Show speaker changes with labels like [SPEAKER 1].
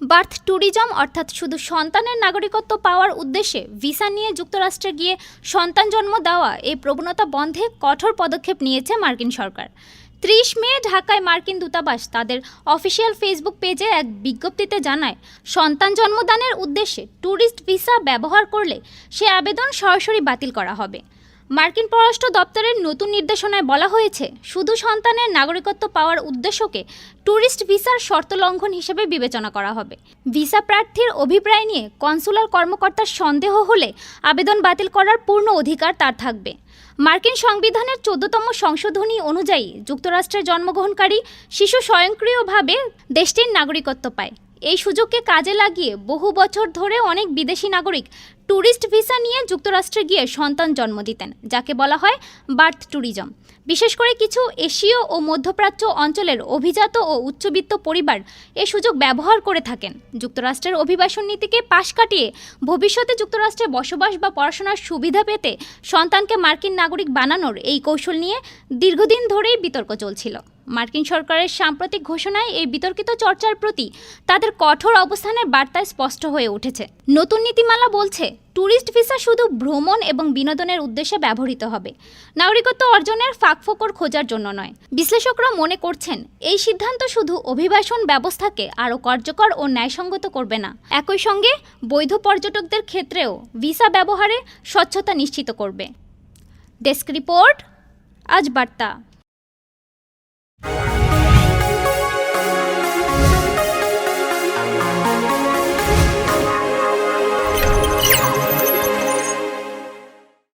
[SPEAKER 1] Birth tourism, অর্থাৎ শুধু সন্তানের নাগরিকত্ব পাওয়ার উদ্দেশ্যে ভিসা নিয়ে যুক্তরাষ্ট্রে গিয়ে সন্তান জন্ম দেওয়া এই প্রবণতা বন্ধে কঠোর পদক্ষেপ নিয়েছে মার্কিন সরকার। ত্রিশ মে ঢাকায় মার্কিন দূতাবাস তাদের অফিসিয়াল ফেসবুক পেজে এক বিজ্ঞপ্তিতে জানায়, সন্তান জন্মদানের উদ্দেশ্যে ট্যুরিস্ট ভিসা ব্যবহার করলে সে আবেদন সরাসরি বাতিল করা হবে। মার্কিন পররাষ্ট্র দপ্তরের নতুন নির্দেশনায় বলা হয়েছে, শুধু সন্তানের নাগরিকত্ব পাওয়ার উদ্দেশ্যকে ট্যুরিস্ট ভিসার শর্ত লঙ্ঘন হিসেবে বিবেচনা করা হবে। ভিসা প্রার্থীর অভিপ্রায় নিয়ে কনসুলার কর্মকর্তার সন্দেহ হলে আবেদন বাতিল করার পূর্ণ অধিকার তার থাকবে। মার্কিন সংবিধানের চোদ্দতম সংশোধনী অনুযায়ী যুক্তরাষ্ট্রে জন্মগ্রহণকারী শিশু স্বয়ংক্রিয়ভাবে দেশটির নাগরিকত্ব পায়। এই সুযোগকে কাজে লাগিয়ে বহু বছর ধরে অনেক বিদেশি নাগরিক ট্যুরিস্ট ভিসা নিয়ে যুক্তরাষ্ট্রে গিয়ে সন্তান জন্ম দিতেন, যাকে বলা হয় বার্থ ট্যুরিজম। বিশেষ করে কিছু এশীয় ও মধ্যপ্রাচ্য অঞ্চলের অভিজাত ও উচ্চবিত্ত পরিবার এ সুযোগ ব্যবহার করে থাকেন। যুক্তরাষ্ট্রের অভিবাসন নীতিকে পাশ কাটিয়ে ভবিষ্যতে যুক্তরাষ্ট্রে বসবাস বা পড়াশোনার সুবিধা পেতে সন্তানকে মার্কিন নাগরিক বানানোর এই কৌশল নিয়ে দীর্ঘদিন ধরেই বিতর্ক চলছিল। মার্কিন সরকারের সাম্প্রতিক ঘোষণায় এই বিতর্কিত চর্চার প্রতি তাদের কঠোর অবস্থানের বার্তায় স্পষ্ট হয়ে উঠেছে। নতুন নীতিমালা বলছে ট্যুরিস্ট ভিসা শুধু ভ্রমণ এবং বিনোদনের উদ্দেশ্যে ব্যবহৃত হবে। নাগরিকত্ব অর্জনের ফাঁকফোকর খোঁজার জন্য নয়। বিশ্লেষকরা মনে করছেন, এই সিদ্ধান্ত শুধু অভিবাসন ব্যবস্থাকে আরও কার্যকর ও ন্যায়সঙ্গত করবে না। একই সঙ্গে, বৈধ পর্যটকদের ক্ষেত্রেও ভিসা ব্যবহারে স্বচ্ছতা নিশ্চিত করবে। ডেস্ক রিপোর্ট, আজ বার্তা।